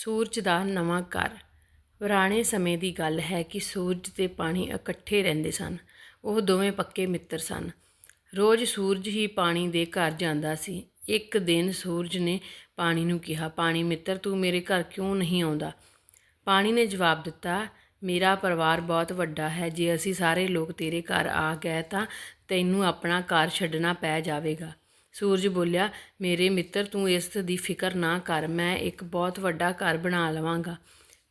ਸੂਰਜ ਦਾ ਨਵਾਂ ਘਰ। ਪੁਰਾਣੇ ਸਮੇਂ ਦੀ ਗੱਲ ਹੈ ਕਿ ਸੂਰਜ ਤੇ ਪਾਣੀ ਇਕੱਠੇ ਰਹਿੰਦੇ ਸਨ। ਉਹ ਦੋਵੇਂ ਪੱਕੇ ਮਿੱਤਰ ਸਨ। ਰੋਜ਼ ਸੂਰਜ ਹੀ ਪਾਣੀ ਦੇ ਘਰ ਜਾਂਦਾ ਸੀ। ਇੱਕ ਦਿਨ ਸੂਰਜ ਨੇ ਪਾਣੀ ਨੂੰ ਕਿਹਾ, ਪਾਣੀ, ਮਿੱਤਰ, ਤੂੰ ਮੇਰੇ ਘਰ ਕਿਉਂ ਨਹੀਂ ਆਉਂਦਾ? ਪਾਣੀ ਨੇ ਜਵਾਬ ਦਿੱਤਾ, ਮੇਰਾ ਪਰਿਵਾਰ ਬਹੁਤ ਵੱਡਾ ਹੈ। ਜੇ ਅਸੀਂ ਸਾਰੇ ਲੋਕ ਤੇਰੇ ਘਰ ਆ ਗਏ ਤਾਂ ਤੈਨੂੰ ਆਪਣਾ ਘਰ ਛੱਡਣਾ ਪੈ ਜਾਵੇਗਾ। ਸੂਰਜ ਬੋਲਿਆ, ਮੇਰੇ ਮਿੱਤਰ, ਤੂੰ ਇਸ ਦੀ ਫਿਕਰ ਨਾ ਕਰ, ਮੈਂ ਇੱਕ ਬਹੁਤ ਵੱਡਾ ਘਰ ਬਣਾ ਲਵਾਂਗਾ।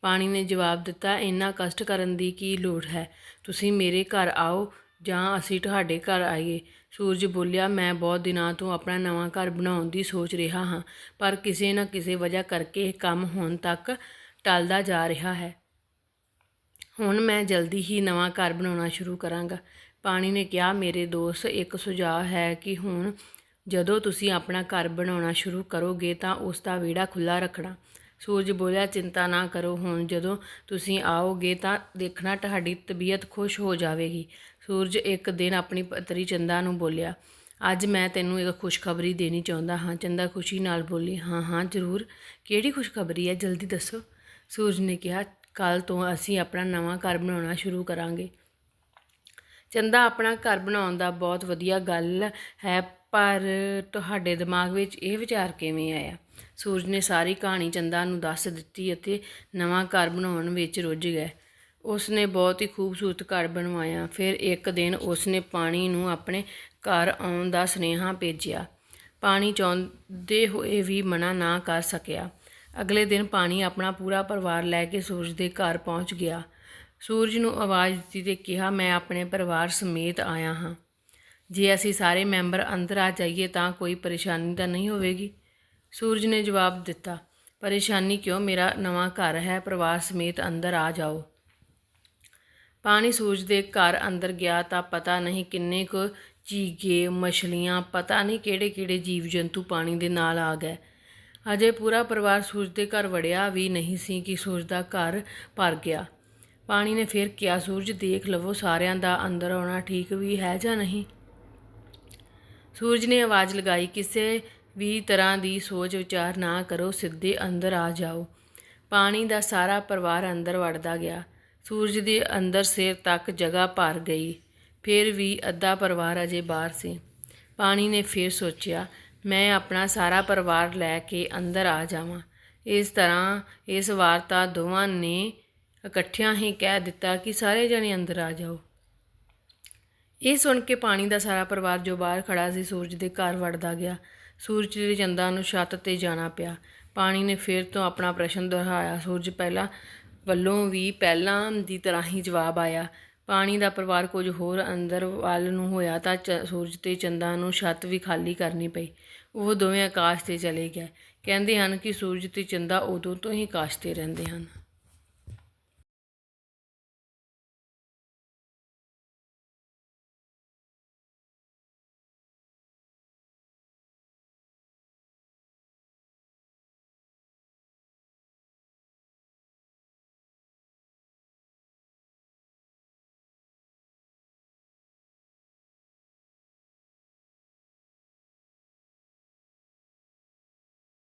ਪਾਣੀ ਨੇ ਜਵਾਬ ਦਿੱਤਾ, ਇੰਨਾ ਕਸ਼ਟ ਕਰਨ ਦੀ ਕੀ ਲੋੜ ਹੈ? ਤੁਸੀਂ ਮੇਰੇ ਘਰ ਆਓ ਜਾਂ ਅਸੀਂ ਤੁਹਾਡੇ ਘਰ ਆਈਏ। ਸੂਰਜ ਬੋਲਿਆ, ਮੈਂ ਬਹੁਤ ਦਿਨਾਂ ਤੋਂ ਆਪਣਾ ਨਵਾਂ ਘਰ ਬਣਾਉਣ ਦੀ ਸੋਚ ਰਿਹਾ ਹਾਂ, ਪਰ ਕਿਸੇ ਨਾ ਕਿਸੇ ਵਜ੍ਹਾ ਕਰਕੇ ਇਹ ਕੰਮ ਹੁਣ ਤੱਕ ਟਲਦਾ ਜਾ ਰਿਹਾ ਹੈ। ਹੁਣ ਮੈਂ ਜਲਦੀ ਹੀ ਨਵਾਂ ਘਰ ਬਣਾਉਣਾ ਸ਼ੁਰੂ ਕਰਾਂਗਾ। ਪਾਣੀ ਨੇ ਕਿਹਾ, ਮੇਰੇ ਦੋਸਤ, ਇੱਕ ਸੁਝਾਅ ਹੈ ਕਿ ਹੁਣ ਜਦੋਂ ਤੁਸੀਂ ਆਪਣਾ ਘਰ ਬਣਾਉਣਾ ਸ਼ੁਰੂ ਕਰੋਗੇ ਤਾਂ ਉਸ ਦਾ ਵਿਹੜਾ ਖੁੱਲਾ ਰੱਖਣਾ। ਸੂਰਜ ਬੋਲਿਆ, ਚਿੰਤਾ ਨਾ ਕਰੋ, ਹੁਣ ਜਦੋਂ ਤੁਸੀਂ ਆਓਗੇ ਤਾਂ ਦੇਖਣਾ ਤੁਹਾਡੀ ਤਬੀਅਤ ਖੁਸ਼ ਹੋ ਜਾਵੇਗੀ। ਸੂਰਜ ਇੱਕ ਦਿਨ ਆਪਣੀ ਪਤਰੀ ਚੰਦਾ ਨੂੰ ਬੋਲਿਆ, ਅੱਜ ਮੈਂ ਤੈਨੂੰ ਇੱਕ ਖੁਸ਼ਖਬਰੀ ਦੇਣੀ ਚਾਹੁੰਦਾ ਹਾਂ। ਚੰਦਾ ਖੁਸ਼ੀ ਨਾਲ ਬੋਲੀ, ਹਾਂ ਹਾਂ, ਜ਼ਰੂਰ। ਕਿਹੜੀ ਖੁਸ਼ਖਬਰੀ ਹੈ? ਜਲਦੀ ਦੱਸੋ। ਸੂਰਜ ਨੇ ਕਿਹਾ ਕੱਲ ਤੋਂ ਅਸੀਂ ਆਪਣਾ ਨਵਾਂ ਘਰ ਬਣਾਉਣਾ ਸ਼ੁਰੂ ਕਰਾਂਗੇ। ਚੰਦਾ ਆਪਣਾ ਘਰ ਬਣਾਉਣ ਦਾ ਬਹੁਤ ਵਧੀਆ ਗੱਲ ਹੈ, ਪਰ ਤੁਹਾਡੇ ਦਿਮਾਗ ਵਿੱਚ ਇਹ ਵਿਚਾਰ ਕਿਵੇਂ ਆਇਆ? ਸੂਰਜ ਨੇ ਸਾਰੀ ਕਹਾਣੀ ਚੰਦਾ ਨੂੰ ਦੱਸ ਦਿੱਤੀ ਅਤੇ ਨਵਾਂ ਘਰ ਬਣਾਉਣ ਵਿੱਚ ਰੁੱਝ ਗਏ। ਉਸ ਨੇ ਬਹੁਤ ਹੀ ਖੂਬਸੂਰਤ ਘਰ ਬਣਵਾਇਆ। ਫਿਰ ਇੱਕ ਦਿਨ ਉਸ ਨੇ ਪਾਣੀ ਨੂੰ ਆਪਣੇ ਘਰ ਆਉਣ ਦਾ ਸੁਨੇਹਾ ਭੇਜਿਆ। ਪਾਣੀ ਚਾਹੁੰਦੇ ਹੋਏ ਵੀ ਮਨਾ ਨਾ ਕਰ ਸਕਿਆ। ਅਗਲੇ ਦਿਨ ਪਾਣੀ ਆਪਣਾ ਪੂਰਾ ਪਰਿਵਾਰ ਲੈ ਕੇ ਸੂਰਜ ਦੇ ਘਰ ਪਹੁੰਚ ਗਿਆ। ਸੂਰਜ ਨੂੰ ਆਵਾਜ਼ ਦਿੱਤੀ ਤੇ ਕਿਹਾ, ਮੈਂ ਆਪਣੇ ਪਰਿਵਾਰ ਸਮੇਤ ਆਇਆ ਹਾਂ। ਜੇ ਅਸੀਂ ਸਾਰੇ ਮੈਂਬਰ ਅੰਦਰ ਆ ਜਾਈਏ ਤਾਂ ਕੋਈ ਪਰੇਸ਼ਾਨੀ ਤਾਂ ਨਹੀਂ ਹੋਵੇਗੀ? ਸੂਰਜ ਨੇ ਜਵਾਬ ਦਿੱਤਾ, ਪਰੇਸ਼ਾਨੀ ਕਿਉਂ? ਮੇਰਾ ਨਵਾਂ ਘਰ ਹੈ, ਪਰਿਵਾਰ ਸਮੇਤ ਅੰਦਰ ਆ ਜਾਓ। ਪਾਣੀ ਸੂਰਜ ਦੇ ਘਰ ਅੰਦਰ ਗਿਆ ਤਾਂ ਪਤਾ ਨਹੀਂ ਕਿੰਨੇ ਕੁ ਚੀਗੇ ਮਛਲੀਆਂ, ਪਤਾ ਨਹੀਂ ਕਿਹੜੇ ਕਿਹੜੇ ਜੀਵ ਜੰਤੂ ਪਾਣੀ ਦੇ ਨਾਲ ਆ ਗਏ। ਅਜੇ ਪੂਰਾ ਪਰਿਵਾਰ ਸੂਰਜ ਦੇ ਘਰ ਵੜਿਆ ਵੀ ਨਹੀਂ ਸੀ ਕਿ ਸੂਰਜ ਦਾ ਘਰ ਭਰ ਗਿਆ। ਪਾਣੀ ਨੇ ਫਿਰ ਕਿਹਾ, ਸੂਰਜ, ਦੇਖ ਲਵੋ, ਸਾਰਿਆਂ ਦਾ ਅੰਦਰ ਆਉਣਾ ਠੀਕ ਵੀ ਹੈ ਜਾਂ ਨਹੀਂ? ਸੂਰਜ ਨੇ ਆਵਾਜ਼ ਲਗਾਈ, ਕਿਸੇ ਵੀ ਤਰ੍ਹਾਂ ਦੀ ਸੋਚ ਵਿਚਾਰ ਨਾ ਕਰੋ, ਸਿੱਧੇ ਅੰਦਰ ਆ ਜਾਓ। ਪਾਣੀ ਦਾ ਸਾਰਾ ਪਰਿਵਾਰ ਅੰਦਰ ਵੜਦਾ ਗਿਆ। ਸੂਰਜ ਦੇ ਅੰਦਰ ਸਿਰ ਤੱਕ ਜਗ੍ਹਾ ਭਰ ਗਈ। ਫਿਰ ਵੀ ਅੱਧਾ ਪਰਿਵਾਰ ਅਜੇ ਬਾਹਰ ਸੀ। ਪਾਣੀ ਨੇ ਫਿਰ ਸੋਚਿਆ, ਮੈਂ ਆਪਣਾ ਸਾਰਾ ਪਰਿਵਾਰ ਲੈ ਕੇ ਅੰਦਰ ਆ ਜਾਵਾਂ। ਇਸ ਤਰ੍ਹਾਂ ਇਸ ਵਾਰ ਤਾਂ ਦੋਵਾਂ ਨੇ ਇਕੱਠਿਆਂ ਹੀ ਕਹਿ ਦਿੱਤਾ ਕਿ ਸਾਰੇ ਜਣੇ ਅੰਦਰ ਆ ਜਾਓ। ਇਹ ਸੁਣ ਕੇ ਪਾਣੀ ਦਾ ਸਾਰਾ ਪਰਿਵਾਰ ਜੋ ਬਾਹਰ ਖੜਾ ਸੀ, ਸੂਰਜ ਦੇ ਘਰ ਵੜਦਾ ਗਿਆ। ਸੂਰਜ ਦੇ ਚੰਦਾਂ ਨੂੰ ਛੱਤ ਤੇ ਜਾਣਾ ਪਿਆ। ਪਾਣੀ ਨੇ ਫਿਰ ਤੋਂ ਆਪਣਾ ਪ੍ਰਸ਼ਨ ਦੁਹਰਾਇਆ। ਸੂਰਜ ਪਹਿਲਾਂ ਵੱਲੋਂ ਵੀ ਪਹਿਲਾਂ ਦੀ ਤਰ੍ਹਾਂ ਹੀ ਜਵਾਬ ਆਇਆ। ਪਾਣੀ ਦਾ ਪਰਿਵਾਰ ਕੁਝ ਹੋਰ ਅੰਦਰ ਵੱਲ ਨੂੰ ਹੋਇਆ ਤਾਂ ਚ- ਸੂਰਜ ਤੇ ਚੰਦਾਂ ਨੂੰ ਛੱਤ ਵੀ ਖਾਲੀ ਕਰਨੀ ਪਈ। ਉਹ ਦੋਵੇਂ ਆਕਾਸ਼ ਤੇ ਚਲੇ ਗਏ। ਕਹਿੰਦੇ ਹਨ ਕਿ ਸੂਰਜ ਤੇ ਚੰਦਾ ਉਦੋਂ ਤੋਂ ਹੀ ਆਕਾਸ਼ ਤੇ ਰਹਿੰਦੇ ਹਨ।